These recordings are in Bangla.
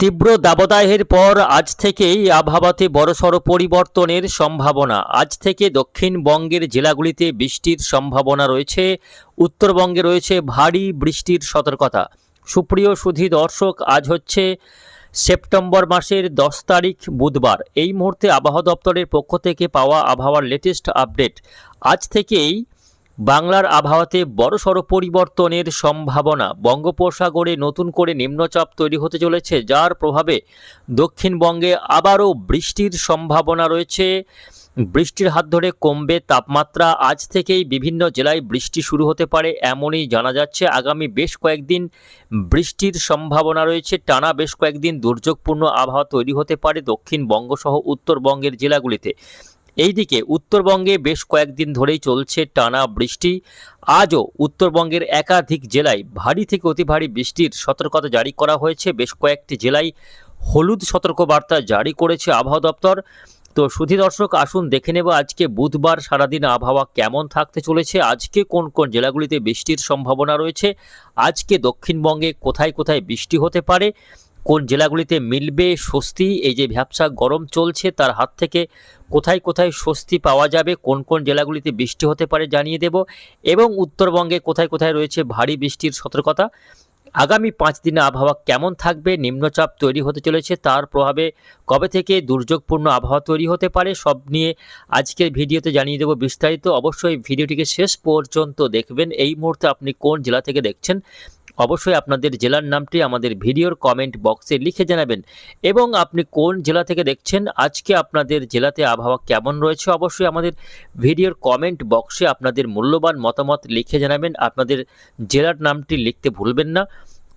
তীব্র দাবদাহের পর আজ থেকেই আবহাওয়াতে বড়সড় পরিবর্তনের সম্ভাবনা। আজ থেকে দক্ষিণবঙ্গের জেলাগুলিতে বৃষ্টির সম্ভাবনা রয়েছে, উত্তরবঙ্গে রয়েছে ভারী বৃষ্টির সতর্কতা। সুপ্রিয় সুধী দর্শক, আজ হচ্ছে সেপ্টেম্বর মাসের দশ তারিখ, বুধবার। এই মুহূর্তে আবহাওয়া দপ্তরের পক্ষ থেকে পাওয়া আবহাওয়ার লেটেস্ট আপডেট। আজ থেকেই বাংলার আবহাওয়াতে বড়সড় পরিবর্তনের সম্ভাবনা। বঙ্গোপসাগরে নতুন করে নিম্নচাপ তৈরি হতে চলেছে, যার প্রভাবে দক্ষিণবঙ্গে আবারও বৃষ্টির সম্ভাবনা রয়েছে। বৃষ্টির হাত ধরে কমবে তাপমাত্রা। আজ থেকেই বিভিন্ন জেলায় বৃষ্টি শুরু হতে পারে এমনই জানা যাচ্ছে। আগামী বেশ কয়েকদিন বৃষ্টির সম্ভাবনা রয়েছে। টানা বেশ কয়েকদিন দুর্যোগপূর্ণ আবহাওয়া তৈরি হতে পারে দক্ষিণবঙ্গসহ উত্তরবঙ্গের জেলাগুলিতে। এইদিকে উত্তরবঙ্গে বেশ কয়েকদিন ধরেই চলছে টানা বৃষ্টি। আজও উত্তরবঙ্গের একাধিক জেলায় ভারী থেকে অতি ভারী বৃষ্টির সতর্কতা জারি করা হয়েছে। বেশ কয়েকটি জেলায় হলুদ সতর্কবার্তা জারি করেছে আবহাওয়া দপ্তর। তো সুধী দর্শক, আসুন দেখে নেব আজকে বুধবার সারাদিন আবহাওয়া কেমন থাকতে চলেছে। আজকে কোন কোন জেলাগুলিতে বৃষ্টির সম্ভাবনা রয়েছে? আজকে দক্ষিণবঙ্গে কোথায় কোথায় বৃষ্টি হতে পারে? কোন জেলাগুলিতে মিলবে স্বস্তি? এই যে ভ্যাবসা গরম চলছে, তার হাত থেকে কোথায় কোথায় স্বস্তি পাওয়া যাবে? কোন কোন জেলাগুলিতে বৃষ্টি হতে পারে জানিয়ে দেব। এবং উত্তরবঙ্গে কোথায় কোথায় রয়েছে ভারী বৃষ্টির সতর্কতা? আগামী পাঁচ দিনে আবহাওয়া কেমন থাকবে? নিম্নচাপ তৈরি হতে চলেছে, তার প্রভাবে কবে থেকে দুর্যোগপূর্ণ আবহাওয়া তৈরি হতে পারে? সব নিয়ে আজকের ভিডিওতে জানিয়ে দেব বিস্তারিত। অবশ্যই ভিডিওটিকে শেষ পর্যন্ত দেখবেন। এই মুহূর্তে আপনি কোন জেলা থেকে দেখছেন? অবশ্যই আপনাদের জেলার নামটি আমাদের ভিডিওর কমেন্ট বক্সে লিখে জানাবেন। এবং আপনি কোন জেলা থেকে দেখছেন, আজকে আপনাদের জেলাতে আবহাওয়া কেমন রয়েছে অবশ্যই আমাদের ভিডিওর কমেন্ট বক্সে আপনাদের মূল্যবান মতামত লিখে জানাবেন। আপনাদের জেলার নামটি লিখতে ভুলবেন না।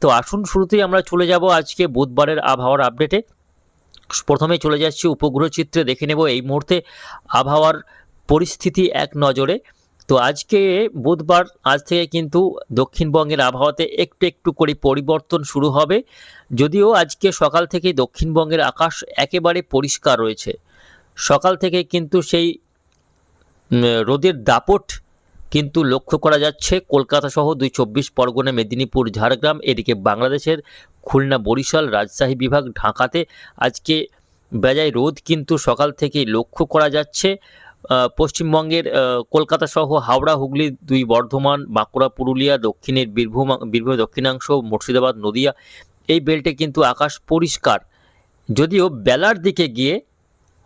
তো আসুন, শুরুতেই আমরা চলে যাব আজকে বুধবারের আবহাওয়ার আপডেটে প্রথমে চলে যাচ্ছি উপগ্রহ চিত্রে, দেখে নেব এই মুহূর্তে আবহাওয়ার পরিস্থিতি এক নজরে। তো আজকে বুধবার, আজ থেকে কিন্তু দক্ষিণবঙ্গের আবহাওয়াতে একটু একটু করে পরিবর্তন শুরু হবে। যদিও আজকে সকাল থেকে দক্ষিণবঙ্গের আকাশ একেবারে পরিষ্কার রয়েছে। সকাল থেকে কিন্তু সেই রোদের দাপট কিন্তু লক্ষ্য করা যাচ্ছে। কলকাতা সহ দুই চব্বিশ পরগনা, মেদিনীপুর, ঝাড়গ্রাম, এদিকে বাংলাদেশের খুলনা, বরিশাল, রাজশাহী বিভাগ, ঢাকাতে আজকে বেজায় রোদ কিন্তু সকাল থেকেই লক্ষ্য করা যাচ্ছে। পশ্চিমবঙ্গের কলকাতা সহ হাওড়া, হুগলি, দুই বর্ধমান, বাঁকুড়া, পুরুলিয়া, দক্ষিণের বীরভূম, বীরভূমের দক্ষিণাংশ, মুর্শিদাবাদ, নদিয়া, এই বেল্টে কিন্তু আকাশ পরিষ্কার। যদিও বেলার দিকে গিয়ে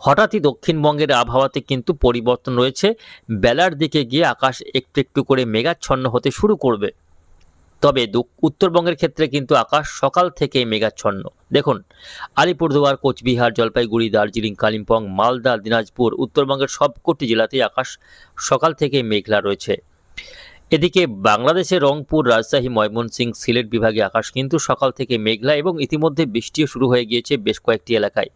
হঠাৎই দক্ষিণবঙ্গের আবহাওয়াতে কিন্তু পরিবর্তন রয়েছে, বেলার দিকে গিয়ে আকাশ একটু একটু করে মেঘাচ্ছন্ন হতে শুরু করবে। তবে উত্তরবঙ্গের ক্ষেত্রে কিন্তু আকাশ সকাল থেকেই মেঘাচ্ছন্ন। দেখুন, আলিপুরদুয়ার, কোচবিহার, জলপাইগুড়ি, দার্জিলিং, কালিম্পং, মালদা, দিনাজপুর, উত্তরবঙ্গের সবকটি জেলাতেই আকাশ সকাল থেকেই মেঘলা রয়েছে। এদিকে বাংলাদেশের রংপুর, রাজশাহী, ময়মনসিংহ, সিলেট বিভাগে আকাশ কিন্তু সকাল থেকে মেঘলা এবং ইতিমধ্যে বৃষ্টিও শুরু হয়ে গিয়েছে বেশ কয়েকটি এলাকায়।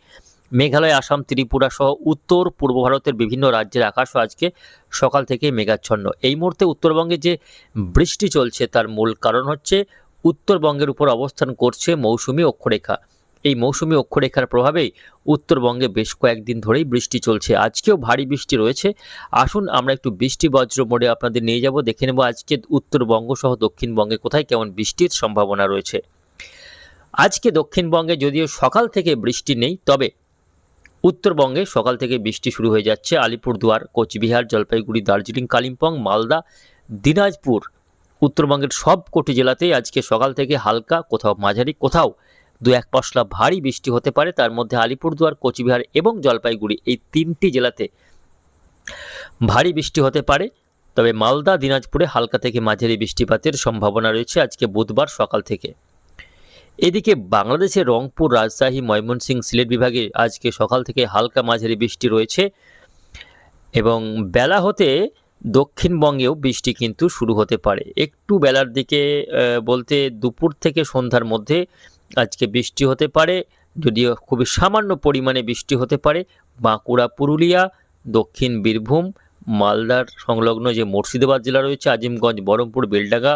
মেঘালয়, আসাম, ত্রিপুরা সহ উত্তর, পূর্ব ভারতের বিভিন্ন রাজ্যের আকাশও আজকে সকাল থেকে মেঘাচ্ছন্ন। এই মুহূর্তে উত্তরবঙ্গে যে বৃষ্টি চলছে তার মূল কারণ হচ্ছে উত্তরবঙ্গের উপর অবস্থান করছে মৌসুমি অক্ষরেখা। এই মৌসুমি অক্ষরেখার প্রভাবেই উত্তরবঙ্গে বেশ কয়েকদিন ধরেই বৃষ্টি চলছে। আজকেও ভারী বৃষ্টি রয়েছে। আসুন আমরা একটু বৃষ্টি বজ্র মোড়ে আপনাদের নিয়ে যাব। দেখে নেব আজকে উত্তরবঙ্গ সহ দক্ষিণবঙ্গে কোথায় কেমন বৃষ্টির সম্ভাবনা রয়েছে। আজকে দক্ষিণবঙ্গে যদিও সকাল থেকে বৃষ্টি নেই, তবে উত্তরবঙ্গে সকাল থেকে বৃষ্টি শুরু হয়ে যাচ্ছে। আলিপুরদুয়ার, কোচবিহার, জলপাইগুড়ি, দার্জিলিং, কালিম্পং, মালদা, দিনাজপুর, উত্তরবঙ্গের সব কোটি জেলাতেই আজকে সকাল থেকে হালকা, কোথাও মাঝারি, কোথাও দু এক পশলা ভারী বৃষ্টি হতে পারে। তার মধ্যে আলিপুরদুয়ার, কোচবিহার এবং জলপাইগুড়ি এই তিনটি জেলাতে ভারী বৃষ্টি হতে পারে। তবে মালদা, দিনাজপুরে হালকা থেকে মাঝারি বৃষ্টিপাতের সম্ভাবনা রয়েছে আজকে বুধবার সকাল থেকে। এদিকে বাংলাদেশের রংপুর রাজশাহী ময়মনসিংহ সিলেট বিভাগে আজকে সকাল থেকে হালকা মাঝারি বৃষ্টি রয়েছে এবং বেলা হতে দক্ষিণবঙ্গেও বৃষ্টি কিন্তু শুরু হতে পারে। একটু বেলার দিকে বলতে দুপুর থেকে সন্ধ্যার মধ্যে আজকে বৃষ্টি হতে পারে যদিও খুবই সামান্য পরিমাণে বৃষ্টি হতে পারে। বাঁকুড়া পুরুলিয়া দক্ষিণ বীরভূম মালদার সংলগ্ন যে মুর্শিদাবাদ জেলা রয়েছে আজিমগঞ্জ বহরমপুর বেলডাঙ্গা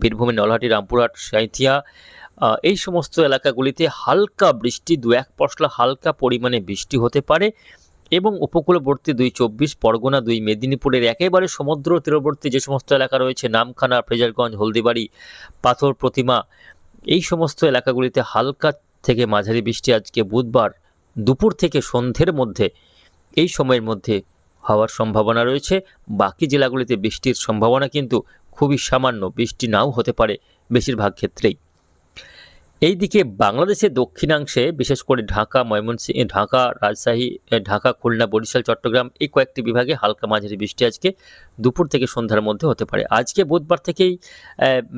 বীরভূমের নলহাটি রামপুরহাট সাঁইথিয়া আহ, এই সমস্ত এলাকাগুলিতে হালকা বৃষ্টি, দু এক পশলা হালকা পরিমাণে বৃষ্টি হতে পারে এবং উপকূলবর্তী দুই চব্বিশ, পরগনা দুই, মেদিনীপুরের একেবারে সমুদ্র তীরবর্তী যে সমস্ত এলাকা রয়েছে, নামখানা, ফ্রেজারগঞ্জ, হলদিবাড়ি, পাথর প্রতিমা, এই সমস্ত এলাকাগুলিতে হালকা থেকে মাঝারি বৃষ্টি আজকে বুধবার দুপুর থেকে সন্ধ্যের মধ্যে, এই সময়ের মধ্যে হওয়ার সম্ভাবনা রয়েছে। বাকি জেলাগুলিতে বৃষ্টির সম্ভাবনা কিন্তু খুবই সামান্য, বৃষ্টি নাও হতে পারে বেশিরভাগ ক্ষেত্রেই। এইদিকে বাংলাদেশের দক্ষিণাংশে, বিশেষ করে ঢাকা, ময়মনসিংহ ঢাকা রাজশাহী ঢাকা, খুলনা, বরিশাল, চট্টগ্রাম এই কয়েকটি বিভাগে হালকা মাঝারি বৃষ্টি আজকে দুপুর থেকে সন্ধ্যার মধ্যে হতে পারে। আজকে বুধবার থেকেই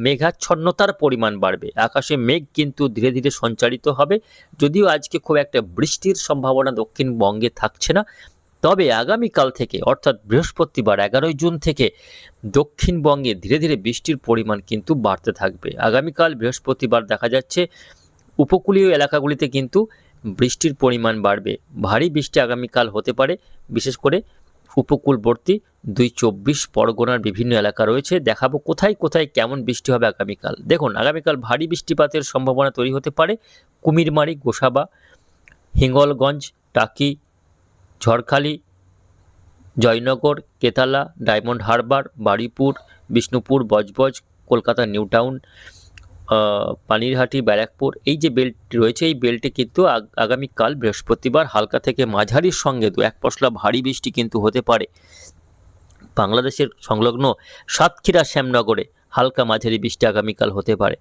মেঘাচ্ছন্নতার পরিমাণ বাড়বে। আকাশে মেঘ কিন্তু ধীরে ধীরে সঞ্চারিত হবে। যদিও আজকে খুব একটা বৃষ্টির সম্ভাবনা দক্ষিণবঙ্গে থাকছে না তবে আগামীকাল থেকে, অর্থাৎ বৃহস্পতিবার এগারোই জুন থেকে, দক্ষিণবঙ্গে ধীরে ধীরে বৃষ্টির পরিমাণ কিন্তু বাড়তে থাকবে। আগামীকাল বৃহস্পতিবার দেখা যাচ্ছে, উপকূলীয় এলাকাগুলিতে কিন্তু বৃষ্টির পরিমাণ বাড়বে। ভারী বৃষ্টি আগামীকাল হতে পারে, বিশেষ করে উপকূলবর্তী দুই চব্বিশ পরগনার বিভিন্ন এলাকা রয়েছে। দেখাবো কোথায় কোথায় কেমন বৃষ্টি হবে আগামীকাল। দেখুন, আগামীকাল ভারী বৃষ্টিপাতের সম্ভাবনা তৈরি হতে পারে, কুমিরমারি, গোসাবা, হিঙ্গলগঞ্জ, টাকি ঝড়খালি, জয়নগর, কেতালা, ডায়মন্ড হারবার বারুইপুর বিষ্ণুপুর, বজবজ, কলকাতা, নিউ টাউন পানিরহাটি, ব্যারাকপুর, এই যে বেল্ট রয়েছে, এই বেল্টে কিন্তু আগ- আগামীকাল বৃহস্পতিবার হালকা থেকে মাঝারির সঙ্গে দু, এক পশলা ভারী বৃষ্টি কিন্তু হতে পারে। বাংলাদেশের সংলগ্ন সাতক্ষীরা শ্যামনগরে হালকা মাঝারি বৃষ্টি আগামীকাল হতে পারে।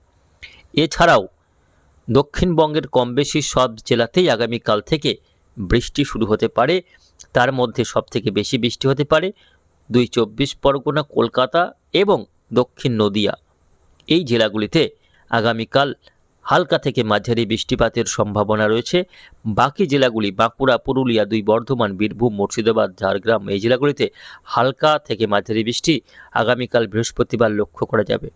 এছাড়াও দক্ষিণবঙ্গের কম বেশি সব জেলাতেই আগামীকাল থেকে বৃষ্টি শুরু হতে পারে, তার মধ্যে সবথেকে বেশি বৃষ্টি হতে পারে দুই চব্বিশ পরগনা, কলকাতা এবং দক্ষিণ নদিয়া। এই জেলাগুলিতে আগামীকাল হালকা থেকে মাঝারি বৃষ্টিপাতের সম্ভাবনা রয়েছে। বাকি জেলাগুলি বাঁকুড়া, পুরুলিয়া, দুই বর্ধমান, বীরভূম, মুর্শিদাবাদ, ঝাড়গ্রাম, এই জেলাগুলিতে হালকা থেকে মাঝারি বৃষ্টি আগামীকাল বৃহস্পতিবার লক্ষ্য করা যাবে।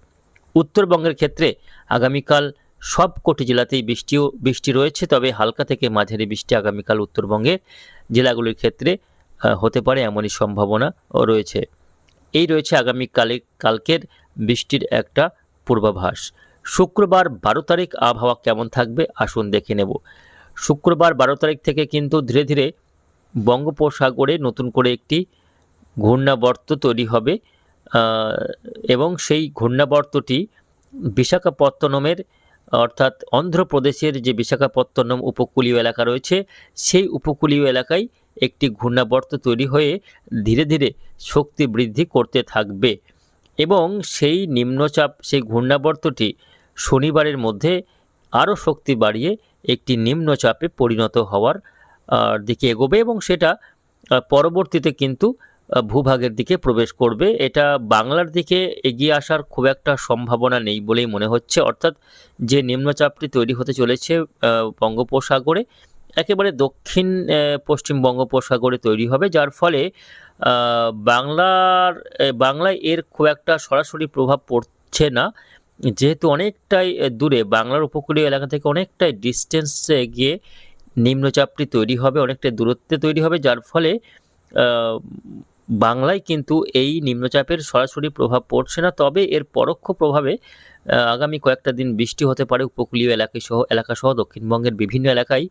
উত্তরবঙ্গের ক্ষেত্রে আগামীকাল সব কোটি জেলাতেই বৃষ্টিও, বৃষ্টি রয়েছে, তবে হালকা থেকে মাঝারি বৃষ্টি আগামীকাল উত্তরবঙ্গে জেলাগুলির ক্ষেত্রে হতে পারে এমনই সম্ভাবনা রয়েছে। এই রয়েছে আগামীকালে কালকের বৃষ্টির একটা পূর্বাভাস। শুক্রবার বারো তারিখ আবহাওয়া কেমন থাকবে আসুন দেখে নেব। শুক্রবার বারো তারিখ থেকে কিন্তু ধীরে ধীরে বঙ্গোপসাগরে নতুন করে একটি ঘূর্ণাবর্ত তৈরি হবে এবং সেই ঘূর্ণাবর্তটি বিশাখাপত্তনমের অর্থাৎ অন্ধ্রপ্রদেশের যে বিশাখাপত্তনম উপকূলীয় এলাকা রয়েছে, সেই উপকূলীয় এলাকায় একটি ঘূর্ণাবর্ত তৈরি হয়ে ধীরে ধীরে শক্তি বৃদ্ধি করতে থাকবে। এবং সেই নিম্নচাপ, সেই ঘূর্ণাবর্তটি শনিবারের মধ্যে আরও শক্তি বাড়িয়ে একটি নিম্নচাপে পরিণত হওয়ার দিকে এগোবে এবং সেটা পরবর্তীতে কিন্তু ভূভাগের দিকে প্রবেশ করবে। এটা বাংলার দিকে এগিয়ে আসার খুব একটা সম্ভাবনা নেই বলেই মনে হচ্ছে। অর্থাৎ যে নিম্নচাপটি তৈরি হতে চলেছে বঙ্গোপসাগরে, একেবারে দক্ষিণ পশ্চিম বঙ্গোপসাগরে তৈরি হবে, যার ফলে বাংলার বাংলায় এর খুব একটা সরাসরি প্রভাব পড়ছে না। যেহেতু অনেকটাই দূরে, বাংলার উপকূলীয় এলাকা থেকে অনেকটাই ডিস্টেন্সে গিয়ে নিম্নচাপটি তৈরি হবে অনেকটা দূরত্বে তৈরি হবে, যার ফলে বাংলায় কিন্তু এই নিম্নচাপের সরাসরি প্রভাব পড়ছে না, তবে এর পরোক্ষ প্রভাবে আগামী কয়েকটা দিন বৃষ্টি হতে পারে উপকূলীয় এলাকায় সহ এলাকা সহ দক্ষিণবঙ্গের বিভিন্ন এলাকায়।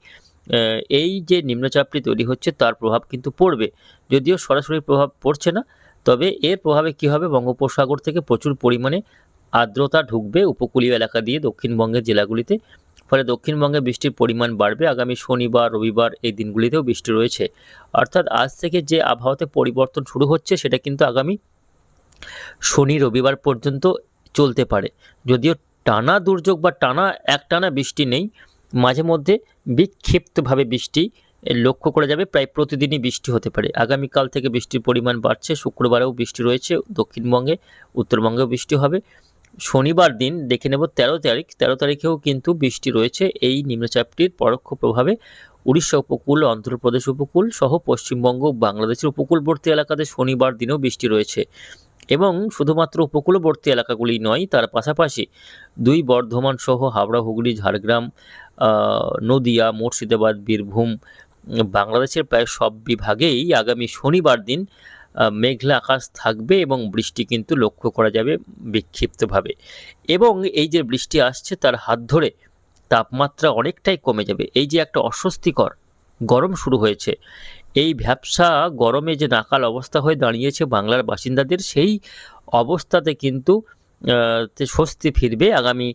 এই যে নিম্নচাপটি তৈরি হচ্ছে, তার প্রভাব কিন্তু পড়বে। যদিও সরাসরি প্রভাব পড়ছে না, তবে এর প্রভাবে কি হবে? বঙ্গোপসাগর থেকে প্রচুর পরিমাণে আর্দ্রতা ঢুকবে উপকূলীয় এলাকা দিয়ে দক্ষিণবঙ্গের জেলাগুলিতে। ফলে দক্ষিণবঙ্গে বৃষ্টির পরিমাণ বাড়বে। আগামী শনিবার, রবিবার এই দিনগুলিতেও বৃষ্টি রয়েছে। অর্থাৎ আজ থেকে যে আবহাওয়াতে পরিবর্তন শুরু হচ্ছে, সেটা কিন্তু আগামী শনি, রবিবার পর্যন্ত চলতে পারে। যদিও টানা দুর্যোগ বা টানা এক টানা বৃষ্টি নেই, মাঝে মধ্যে বিক্ষিপ্তভাবে বৃষ্টি লক্ষ্য করা যাবে। প্রায় প্রতিদিনই বৃষ্টি হতে পারে। আগামীকাল থেকে বৃষ্টির পরিমাণ বাড়ছে। শুক্রবারেও বৃষ্টি রয়েছে। দক্ষিণবঙ্গে, উত্তরবঙ্গেও বৃষ্টি হবে। শনিবার দিন দেখে নেব তেরো তারিখ। তেরো তারিখেও কিন্তু বৃষ্টি রয়েছে। এই নিম্নচাপটির পরোক্ষ প্রভাবে উড়িষ্যা উপকূল, অন্ধ্রপ্রদেশ উপকূল সহ পশ্চিমবঙ্গ, বাংলাদেশের উপকূলবর্তী এলাকাতে শনিবার দিনেও বৃষ্টি রয়েছে এবং শুধুমাত্র উপকূলবর্তী এলাকাগুলি নয়, তার পাশাপাশি দুই বর্ধমান সহ হাওড়া, হুগলি, ঝাড়গ্রাম নদিয়া, মুর্শিদাবাদ, বীরভূম, বাংলাদেশের প্রায় সব বিভাগেই আগামী শনিবার দিন মেঘলা আকাশ থাকবে এবং বৃষ্টি কিন্তু লক্ষ্য করা যাবে বিক্ষিপ্তভাবে। এবং এই যে বৃষ্টি আসছে, তার হাত ধরে তাপমাত্রা অনেকটাই কমে যাবে। এই যে একটা অস্বস্তিকর গরম শুরু হয়েছে, এই ভ্যাবসা গরমে যে নাকাল অবস্থা হয়ে দাঁড়িয়েছে বাংলার বাসিন্দাদের, সেই অবস্থাতে কিন্তু স্বস্তি ফিরবে আগামী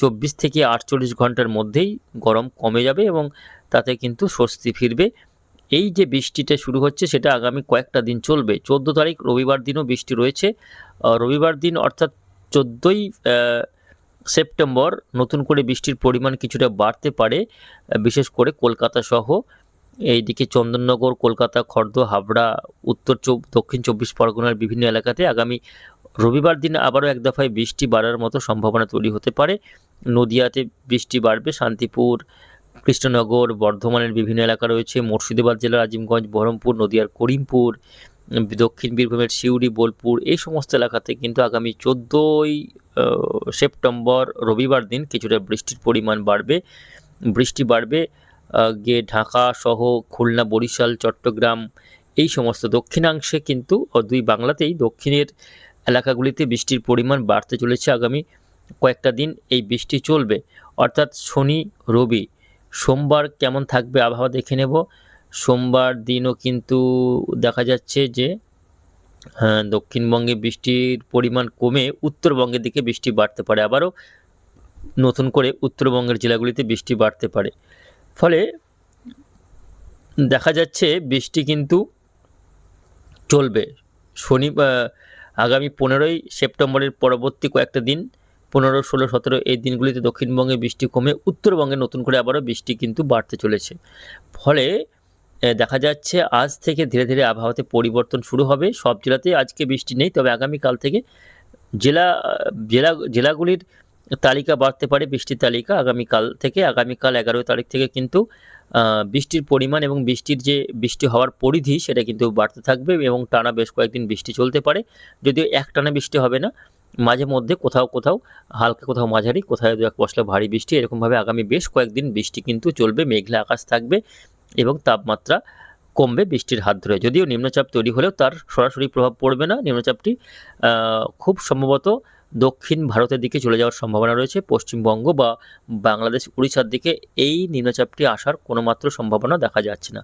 চব্বিশ থেকে আটচল্লিশ ঘণ্টার মধ্যেই গরম কমে যাবে এবং তাতে কিন্তু স্বস্তি ফিরবে। এই যে বৃষ্টিটা শুরু হচ্ছে, সেটা আগামী কয়েকটা দিন চলবে। চোদ্দ তারিখ রবিবার দিনও বৃষ্টি রয়েছে। রবিবার দিন অর্থাৎ চোদ্দোই সেপ্টেম্বর নতুন করে বৃষ্টির পরিমাণ কিছুটা বাড়তে পারে বিশেষ করে কলকাতা সহ। এইদিকে চন্দননগর, কলকাতা, খর্দ, হাবড়া, উত্তর দক্ষিণ চব্বিশ পরগনার বিভিন্ন এলাকাতে আগামী রবিবার দিন আবারও এক দফায় বৃষ্টি বাড়ার মতো সম্ভাবনা তৈরি হতে পারে। নদিয়াতে বৃষ্টি বাড়বে, শান্তিপুর কৃষ্ণনগর, বর্ধমানের বিভিন্ন এলাকা রয়েছে। মুর্শিদাবাদ জেলার আজিমগঞ্জ, বহরমপুর, নদিয়ার করিমপুর দক্ষিণ বীরভূমের সিউড়ি, বোলপুর এই সমস্ত এলাকাতে কিন্তু আগামী চোদ্দোই সেপ্টেম্বর রবিবার দিন কিছুটা বৃষ্টির পরিমাণ বাড়বে। বৃষ্টি বাড়বে গিয়ে ঢাকা সহ খুলনা, বরিশাল, চট্টগ্রাম এই সমস্ত দক্ষিণাংশে কিন্তু দুই বাংলাতেই দক্ষিণের এলাকাগুলিতে বৃষ্টির পরিমাণ বাড়তে চলেছে আগামী কয়েকটা দিন এই বৃষ্টি চলবে। অর্থাৎ শনি, রবি সোমবার কেমন থাকবে আবহাওয়া দেখে নেব। সোমবার দিনও কিন্তু দেখা যাচ্ছে যে হ্যাঁ, দক্ষিণবঙ্গে বৃষ্টির পরিমাণ কমে উত্তরবঙ্গের দিকে বৃষ্টি বাড়তে পারে। আবারও নতুন করে উত্তরবঙ্গের জেলাগুলিতে বৃষ্টি বাড়তে পারে। ফলে দেখা যাচ্ছে বৃষ্টি কিন্তু চলবে। শনি আগামী পনেরোই সেপ্টেম্বরের পরবর্তী কয়েকটা দিন পনেরো, ষোলো, সতেরো এই দিনগুলিতে দক্ষিণবঙ্গে বৃষ্টি কমে উত্তরবঙ্গে নতুন করে আবারও বৃষ্টি কিন্তু বাড়তে চলেছে। ফলে দেখা যাচ্ছে আজ থেকে ধীরে ধীরে আবহাওয়াতে পরিবর্তন শুরু হবে। সব জেলাতে আজকে বৃষ্টি নেই, তবে আগামীকাল থেকে জেলা জেলা, জেলাগুলির তালিকা বাড়তে পারে বৃষ্টির তালিকা। আগামীকাল থেকে, আগামীকাল এগারো তারিখ থেকে কিন্তু বৃষ্টির পরিমাণ এবং বৃষ্টির যে বৃষ্টি হওয়ার পরিধি সেটা কিন্তু বাড়তে থাকবে এবং টানা বেশ কয়েকদিন বৃষ্টি চলতে পারে। যদিও এক টানা বৃষ্টি হবে না মাঝে মধ্যে কোথাও কোথাও, হালকা কোথাও মাঝারি কোথাও দু এক পশলা ভারী বৃষ্টি, এরকমভাবে আগামী বেশ কয়েকদিন বৃষ্টি কিন্তু চলবে, মেঘলা আকাশ থাকবে এবং তাপমাত্রা কমবে বৃষ্টির হাত ধরে। যদিও নিম্নচাপ তৈরি হলেও তার সরাসরি প্রভাব পড়বে না। নিম্নচাপটি খুব সম্ভবত দক্ষিণ ভারতের দিকে চলে যাওয়ার সম্ভাবনা রয়েছে। পশ্চিমবঙ্গ বা বাংলাদেশ, উড়িষ্যার দিকে এই নিম্নচাপটি আসার কোনো মাত্র সম্ভাবনা দেখা যাচ্ছে না।